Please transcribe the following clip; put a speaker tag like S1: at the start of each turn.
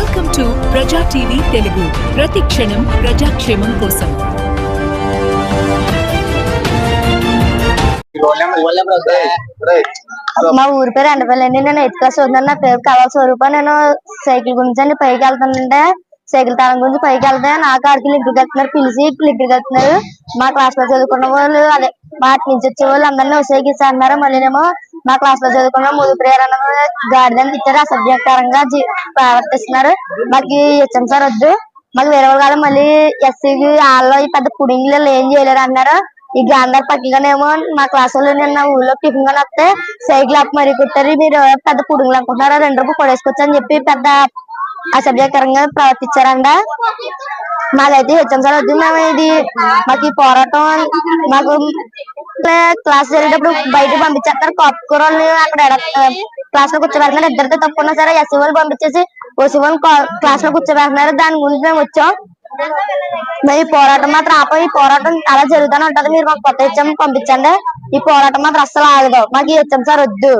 S1: Welcome to Praja TV Telugu ప్రతి క్షణం ప్రజాక్షేమం కోసం.
S2: మా ఊరి పేరు ఎండపల్లి అండి. నేను ఎయిత్ క్లాస్ చదువుతున్నాను నా పేరు కళా స్వరూప. నేను సైకిల్ గురించి అండి పైకి వెళ్తానంటే సైకిల్ తాళం గురించి పైకి వెళ్తే నాకు ఆడికి లిగ్గర్ కడుతున్నారు పిలిచి లిగ్గర్ కడుతున్నారు. మా క్లాస్లో చదువుకున్న వాళ్ళు అదే మా నుంచి వచ్చే వాళ్ళు అందరినీ ఉసేగిస్తా అన్నారు మళ్ళీనేమో మా క్లాస్లో చదువుకున్న ముందు ప్రేరణ గార్డెన్ ఇచ్చారు అసభ్యకరంగా ప్రవర్తిస్తున్నారు. మాకు ఇచ్చాం సార్ వద్దు. మాకు వేరే వాళ్ళు మళ్ళీ ఎస్సీకి వాళ్ళు ఈ పెద్ద పుడింగ్లు ఏం చేయలేరు అన్నారు. ఈ గాంధార్ పక్కగానేమో మా క్లాస్ వాళ్ళు నిన్న ఊళ్ళో టిఫిన్గా వస్తే సైకిల్ అప్ మరి కుట్టారు. మీరు పెద్ద పుడుగులు అనుకుంటున్నారా? రెండు రూపాయలు కొడేసుకోవచ్చు అని చెప్పి పెద్ద అసభ్యకరంగా ప్రవర్తించారంట. మాదైతే హెచ్ఎం సార్ వద్దు మేము ఇది. మాకు ఈ పోరాటం మాకు క్లాస్ జరిగేటప్పుడు బయటకు పంపించేస్తారు. కాపుకూరల్ని అక్కడ క్లాస్లో కూర్చోబెడుతున్నారు. ఇద్దరితో తప్పుకున్నా సరే ఎస్సీ వాళ్ళు పంపించేసి ఓసీ వాళ్ళు క్లాస్లో కూర్చోబెడుతున్నారు. దాని గురించి మేము వచ్చాం. మరి ఈ పోరాటం మాత్రం ఆప. ఈ పోరాటం అలా జరుగుతూనే ఉంటది. మీరు మాకు కొత్త హెచ్చం పంపించండి. ఈ పోరాటం మాత్రం అస్సలు ఆగదు. మాకు ఈ హెచ్చం సార్ వద్దు.